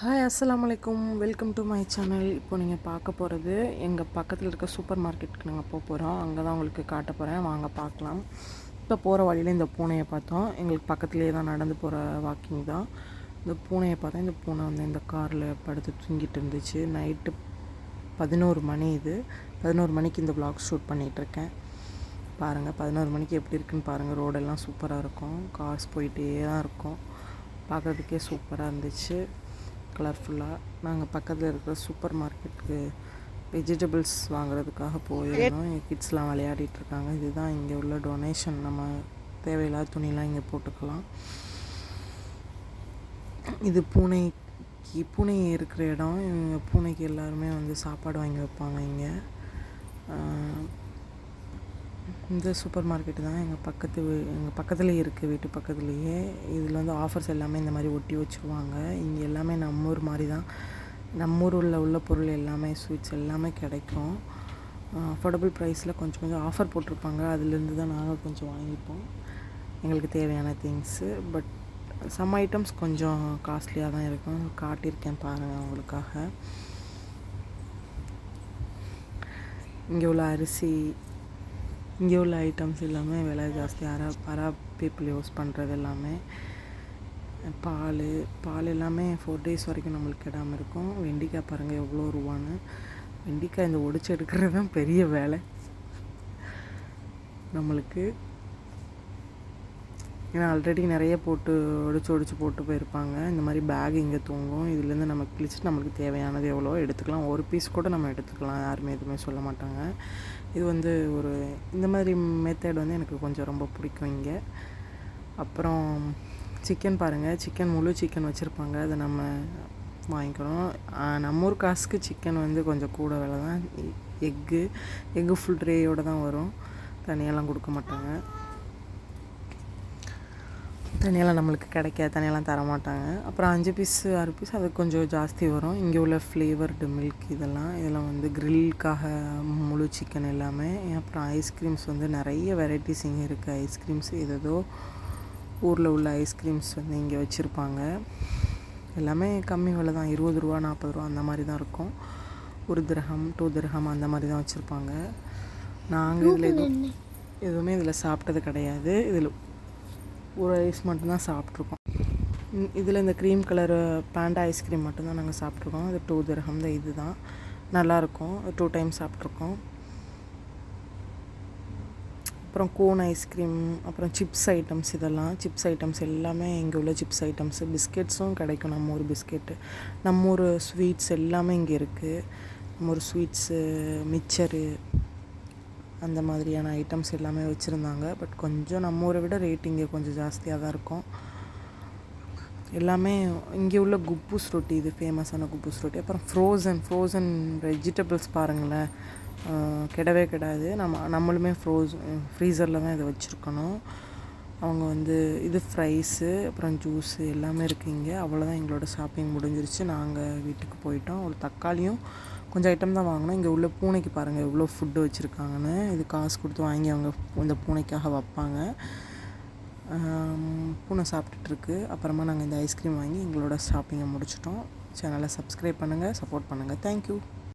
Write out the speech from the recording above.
Hi அஸ்லாம் அலைக்கும் welcome to my channel இப்போ நீங்கள் பார்க்க போகிறது எங்கள் பக்கத்தில் இருக்க சூப்பர் மார்க்கெட்டுக்கு நாங்கள் போக போகிறோம் அங்கே தான் உங்களுக்கு காட்ட போகிறேன் வாங்க பார்க்கலாம். இப்போ போகிற வழியில் இந்த பூனையை பார்த்தோம். எங்களுக்கு பக்கத்துலேயே தான் நடந்து போகிற வாக்கிங் தான். இந்த பூனையை பார்த்தா இந்த பூனை வந்து இந்த காரில் படுத்து தூங்கிட்டு இருந்துச்சு. நைட்டு பதினோரு மணி இது. பதினோரு மணிக்கு இந்த ப்ளாக் ஷூட் பண்ணிகிட்ருக்கேன் பாருங்கள் பதினோரு மணிக்கு எப்படி இருக்குன்னு பாருங்கள் ரோடெல்லாம் சூப்பராக இருக்கும். கார்ஸ் போயிட்டே தான் இருக்கும். பார்க்குறதுக்கே சூப்பராக இருந்துச்சு. கலர்ஃபுல்லாக நாங்கள் பக்கத்தில் இருக்கிற சூப்பர் மார்க்கெட்டுக்கு வெஜிடபிள்ஸ் வாங்குறதுக்காக போயிருந்தோம். எங்கள் கிட்ஸ்லாம் விளையாடிட்டு இருக்காங்க. இதுதான் இங்கே உள்ள டொனேஷன் நம்ம தேவையில்லாத துணிலாம் இங்கே போட்டுக்கலாம். இது பூனைக்கு பூனை இருக்கிற இடம். இவங்க பூனைக்கு எல்லாருமே வந்து சாப்பாடு வாங்கி வைப்பாங்க இங்கே. இந்த சூப்பர் மார்க்கெட்டு தான். எங்கள் பக்கத்து வீ எங்கள் பக்கத்துலேயே இருக்குது வீட்டு பக்கத்துலேயே. இதில் வந்து ஆஃபர்ஸ் எல்லாமே இந்த மாதிரி ஒட்டி வச்சுருவாங்க. இங்கே எல்லாமே நம்ம ஊர் மாதிரி தான். நம்ம ஊரில் உள்ள பொருள் எல்லாமே ஸ்வீட்ஸ் எல்லாமே கிடைக்கும். அஃபோர்டபுள் ப்ரைஸில் கொஞ்சம் கொஞ்சம் ஆஃபர் போட்டிருப்பாங்க. அதுலேருந்து தான் நாங்கள் கொஞ்சம் வாங்கிப்போம். எங்களுக்கு தேவையான திங்ஸு பட் சம் ஐட்டம்ஸ் கொஞ்சம் காஸ்ட்லியாக தான் இருக்கும். காட்டியிருக்கேன் பாருங்கள் உங்களுக்காக. இங்கே உள்ள அரிசி இங்கே உள்ள ஐட்டம்ஸ் எல்லாமே விலை ஜாஸ்தி. அரா அரா பீப்புள் யூஸ் பண்ணுறது எல்லாமே. பால் பால் எல்லாமே ஃபோர் டேஸ் வரைக்கும் நம்மளுக்கு கிடாமல் இருக்கும். வெண்டிக்காய் பாருங்கள் எவ்வளோ ரூபான்னு. வெண்டிக்காய் இந்த ஒடிச்சு எடுக்கிறது தான் பெரிய வேலை. நம்மளுக்கு ஏன்னா ஆல்ரெடி நிறைய போட்டு ஒடிச்சு ஒடிச்சு போட்டு போயிருப்பாங்க. இந்த மாதிரி பேக் இங்கே தூங்கும். இதுலேருந்து நம்ம கிழிச்சிட்டு நம்மளுக்கு தேவையானது எவ்வளோ எடுத்துக்கலாம். ஒரு பீஸ் கூட நம்ம எடுத்துக்கலாம். யாருமே எதுவுமே சொல்ல மாட்டாங்க. இது வந்து ஒரு இந்த மாதிரி மெத்தட் வந்து எனக்கு கொஞ்சம் ரொம்ப பிடிக்கும் இங்கே. அப்புறம் சிக்கன் பாருங்கள் சிக்கன் முழு சிக்கன் வச்சுருப்பாங்க. அதை நம்ம வாங்கிக்கிறோம் நம்ம ஊர் காசுக்கு சிக்கன் வந்து கொஞ்சம் கூட விலை தான். எக்கு எக்கு ஃபுல் ட்ரேயோடு தான் வரும். தனியெல்லாம் கொடுக்க மாட்டாங்க. தனியெல்லாம் நம்மளுக்கு கிடைக்காது தனியெல்லாம் தர மாட்டாங்க அப்புறம் அஞ்சு பீஸ் ஆறு பீஸ் அது கொஞ்சம் ஜாஸ்தி வரும். இங்கே உள்ள ஃப்ளேவர்டு மில்க் இதெல்லாம் இதெல்லாம் வந்து கிரில்க்காக முழு சிக்கன் எல்லாமே. அப்புறம் ஐஸ்கிரீம்ஸ் வந்து நிறைய வெரைட்டிஸ் இங்கே இருக்குது ஐஸ்கிரீம்ஸ் ஏதேதோ ஊரில் உள்ள ஐஸ்கிரீம்ஸ் வந்து இங்கே வச்சுருப்பாங்க. எல்லாமே கம்மி விலை தான். இருபது ரூபா நாற்பது ரூபா அந்த மாதிரி தான் இருக்கும். ஒரு திரகம் டூ திரகம் அந்த மாதிரி தான் வச்சுருப்பாங்க. நாங்கள் இதில் எதுவும் எதுவுமே இதில் சாப்பிட்டது கிடையாது. இதில் ஒரு ஐஸ் மட்டும்தான் சாப்பிட்ருக்கோம். இதில் இந்த க்ரீம் கலர் பேண்டா ஐஸ்கிரீம் மட்டும்தான் நாங்கள் சாப்பிட்ருக்கோம். அது டூ திரகம் தான் இது தான் நல்லாயிருக்கும் டூ டைம் சாப்பிட்ருக்கோம். அப்புறம் கோன் ஐஸ்கிரீம் அப்புறம் சிப்ஸ் ஐட்டம்ஸ் இதெல்லாம். சிப்ஸ் ஐட்டம்ஸ் எல்லாமே இங்கே உள்ள சிப்ஸ் ஐட்டம்ஸு. பிஸ்கெட்ஸும் கிடைக்கும். நம்ம ஊர் பிஸ்கெட்டு. நம்ம ஊர் ஸ்வீட்ஸ் எல்லாமே இங்கே இருக்குது நம்ம ஒரு ஸ்வீட்ஸு மிச்சரு அந்த மாதிரியான ஐட்டம்ஸ் எல்லாமே வச்சுருந்தாங்க. பட் கொஞ்சம் நம்ம ஊரை விட ரேட் இங்கே கொஞ்சம் ஜாஸ்தியாக தான் இருக்கும். எல்லாமே இங்கே உள்ள குப்பூஸ் ரொட்டி இது ஃபேமஸான குப்பூஸ் ரொட்டி. அப்புறம் ஃப்ரோசன் ஃப்ரோசன் வெஜிடபிள்ஸ் பாருங்களேன். கிடவே கெடவே நம்ம நம்மளுமே ஃப்ரோஸ் ஃப்ரீசரில் தான் இதை வச்சுருக்கணும். அவங்க வந்து இது ஃப்ரைஸு அப்புறம் ஜூஸு எல்லாமே இருக்குது இங்கே. அவ்வளோதான் எங்களோட ஷாப்பிங் முடிஞ்சிருச்சு. நாங்கள் வீட்டுக்கு போயிட்டோம். ஒரு தக்காளியும் கொஞ்சம் ஐட்டம் தான் வாங்கினோம். இங்கே உள்ள பூனைக்கு பாருங்கள் எவ்வளோ ஃபுட்டு வச்சுருக்காங்கன்னு. இது காசு கொடுத்து வாங்கி அவங்க இந்த பூனைக்காக வைப்பாங்க. பூனை சாப்பிட்டுட்ருக்கு அப்புறமா நாங்கள் இந்த ஐஸ்கிரீம் வாங்கி எங்களோட ஷாப்பிங்கை முடிச்சிட்டோம். சேனலை சப்ஸ்கிரைப் பண்ணுங்கள் சப்போர்ட் பண்ணுங்கள் தேங்க்யூ